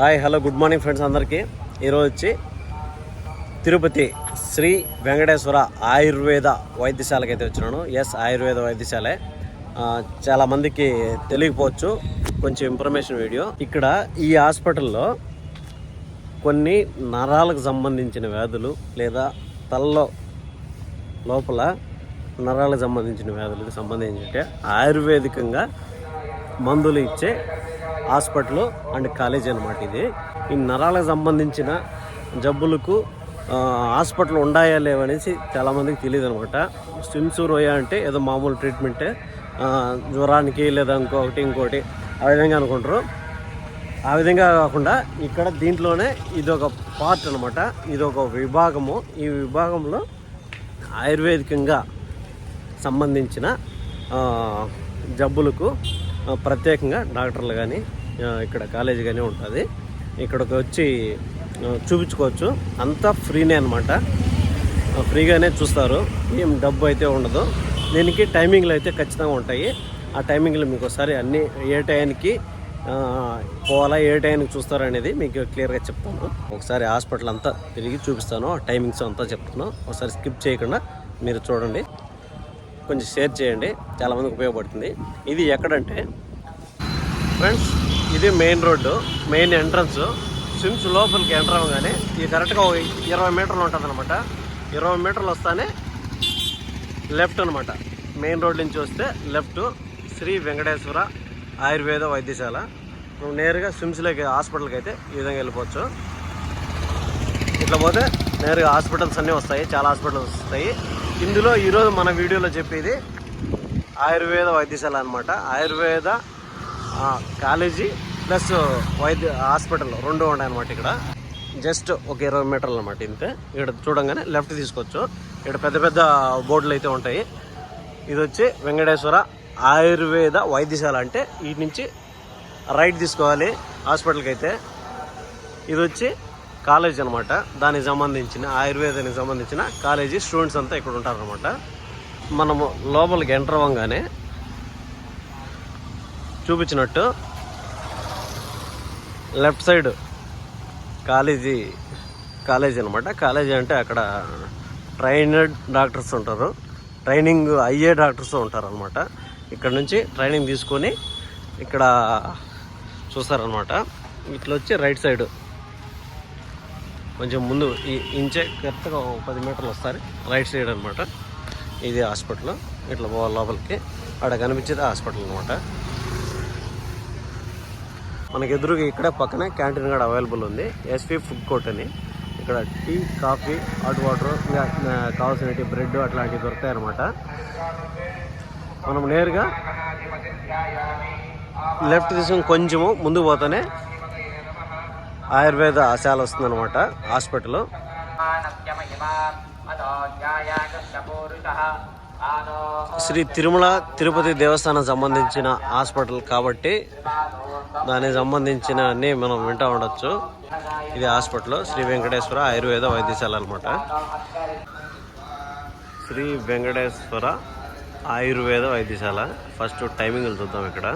Hi hello good morning friends అందరికీ. ఈరోజు వచ్చి తిరుపతి శ్రీ వెంకటేశ్వర ఆయుర్వేద వైద్యశాలకి అయితే వచ్చినాను. ఎస్ ఆయుర్వేద వైద్యశాలే. చాలామందికి చాలా మందికి తెలియకపోవచ్చు కొంచెం ఇన్ఫర్మేషన్ వీడియో ఇక్కడ ఈ హాస్పిటల్లో కొన్ని నరాలకు సంబంధించిన వ్యాధులు లేదా తలలో లోపల నరాలకు సంబంధించిన వ్యాధులకు సంబంధించి ఆయుర్వేదికంగా మందులు ఇచ్చే హాస్పిటల్ అండ్ కాలేజ్ అనమాట ఇది. ఈ నరాలకు సంబంధించిన జబ్బులకు హాస్పిటల్ ఉండాయా లేవనేసి చాలామందికి తెలియదు అనమాట స్విమ్స్ రోయా అంటే ఏదో మామూలు ట్రీట్మెంటే జ్వరానికి లేదా ఇంకొకటి ఇంకోటి ఆ విధంగా అనుకుంటారు. ఆ విధంగా కాకుండా ఇక్కడ దీంట్లోనే ఇది ఒక పార్ట్ అనమాట ఇది ఒక విభాగము. ఈ విభాగంలో ఆయుర్వేదికంగా సంబంధించిన జబ్బులకు ప్రత్యేకంగా డాక్టర్లు కానీ ఇక్కడ కాలేజీ కానీ ఉంటుంది. ఇక్కడికి వచ్చి చూపించుకోవచ్చు. అంతా ఫ్రీనే అనమాట ఫ్రీగానే చూస్తారు. ఏం డబ్బు అయితే ఉండదు. దీనికి టైమింగ్లు అయితే ఖచ్చితంగా ఉంటాయి. ఆ టైమింగ్లు మీకు ఒకసారి అన్ని ఏ టైంకి పోవాలా ఏ టైంకి చూస్తారు అనేది మీకు క్లియర్గా చెప్తాను. ఒకసారి హాస్పిటల్ అంతా తిరిగి చూపిస్తాను. ఆ టైమింగ్స్ అంతా చెప్తాను. ఒకసారి స్కిప్ చేయకుండా మీరు చూడండి. కొంచెం షేర్ చేయండి. చాలామందికి ఉపయోగపడుతుంది. ఇది ఎక్కడంటే ఫ్రెండ్స్ ఇది main road main entrance. SVIMS లోపలికి ఎంటర్ అవ్వగానే ఇది కరెక్ట్గా ఒక ఇరవై మీటర్లు ఉంటుంది అనమాట ఇరవై మీటర్లు వస్తానే లెఫ్ట్ అనమాట మెయిన్ రోడ్ నుంచి వస్తే లెఫ్ట్ శ్రీ వెంకటేశ్వర ఆయుర్వేద వైద్యశాల. నువ్వు నేరుగా స్విమ్స్లోకి హాస్పిటల్కి అయితే ఈ విధంగా వెళ్ళిపోవచ్చు. ఇట్లా పోతే నేరుగా హాస్పిటల్స్ అన్నీ వస్తాయి. చాలా హాస్పిటల్స్ వస్తాయి. ఇందులో ఈరోజు మన వీడియోలో చెప్పేది ఆయుర్వేద వైద్యశాల అనమాట ఆయుర్వేద కాలేజీ ప్లస్ వైద్య హాస్పిటల్ రెండు ఉన్నాయి అనమాట ఇక్కడ. జస్ట్ ఒక ఇరవై మీటర్లు అనమాట ఇంతే. ఇక్కడ చూడంగానే లెఫ్ట్ తీసుకోవచ్చు. ఇక్కడ పెద్ద పెద్ద బోర్డులు అయితే ఉంటాయి. ఇది వచ్చి వెంకటేశ్వర ఆయుర్వేద వైద్యశాల అంటే ఈ నుంచి రైట్ తీసుకోవాలి హాస్పిటల్కి అయితే. ఇది వచ్చి కాలేజ్ అనమాట దానికి సంబంధించిన ఆయుర్వేదానికి సంబంధించిన కాలేజీ స్టూడెంట్స్ అంతా ఇక్కడ ఉంటారనమాట మనము లోపలికి ఎంటర్ అవ్వగానే చూపించినట్టు లెఫ్ట్ సైడ్ కాలేజీ కాలేజీ అనమాట కాలేజీ అంటే అక్కడ ట్రైనడ్ డాక్టర్స్ ఉంటారు. ట్రైనింగ్ అయ్యే డాక్టర్స్ ఉంటారు అనమాట ఇక్కడ నుంచి ట్రైనింగ్ తీసుకొని ఇక్కడ చూస్తారనమాట ఇట్లా వచ్చి రైట్ సైడ్ కొంచెం ముందు ఈ ఇంచే కరెక్ట్గా ఒక పది మీటర్లు వస్తారు. రైట్ సైడ్ అనమాట ఇది హాస్పిటల్. ఇట్లా పోవాలి లోపలికి. అక్కడ కనిపించేది హాస్పిటల్ అనమాట మనకి ఎదురుగా ఇక్కడ పక్కనే క్యాంటీన్ కూడా అవైలబుల్ ఉంది. ఎస్పీ ఫుడ్ కోర్ట్ అని. ఇక్కడ టీ కాఫీ హాట్ వాటర్ ఇంకా కావాల్సిన బ్రెడ్ అట్లాంటివి దొరుకుతాయి అనమాట మనం నేరుగా లెఫ్ట్ తీసుకుని కొంచెము ముందుకు పోతానే ఆయుర్వేద ఆశాలు వస్తుందన్నమాట. హాస్పిటల్. శ్రీ తిరుమల తిరుపతి దేవస్థానం సంబంధించిన హాస్పిటల్ కాబట్టి దానికి సంబంధించిన అన్ని మనం వింటూ ఉండొచ్చు. ఇది హాస్పిటల్. శ్రీ వెంకటేశ్వర ఆయుర్వేద వైద్యశాల అనమాట శ్రీ వెంకటేశ్వర ఆయుర్వేద వైద్యశాల. ఫస్ట్ టైమింగ్లు చూద్దాం ఇక్కడ.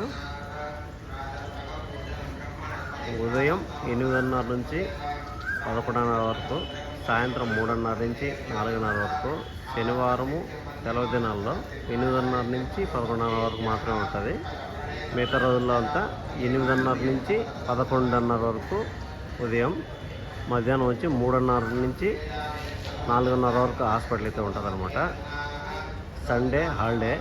ఉదయం ఎనిమిదిన్నర నుంచి పదకొండున్నర వరకు సాయంత్రం మూడున్నర నుంచి నాలుగున్నర వరకు శనివారము సెలవు దినాల్లో ఎనిమిదిన్నర నుంచి పదకొండున్నర వరకు మాత్రమే ఉంటుంది. మిగతా రోజుల్లో అంతా ఎనిమిదిన్నర నుంచి పదకొండున్నర వరకు ఉదయం మధ్యాహ్నం వచ్చి మూడున్నర నుంచి నాలుగున్నర వరకు హాస్పిటల్ అయితే ఉంటుంది అనమాట సండే హాలిడే.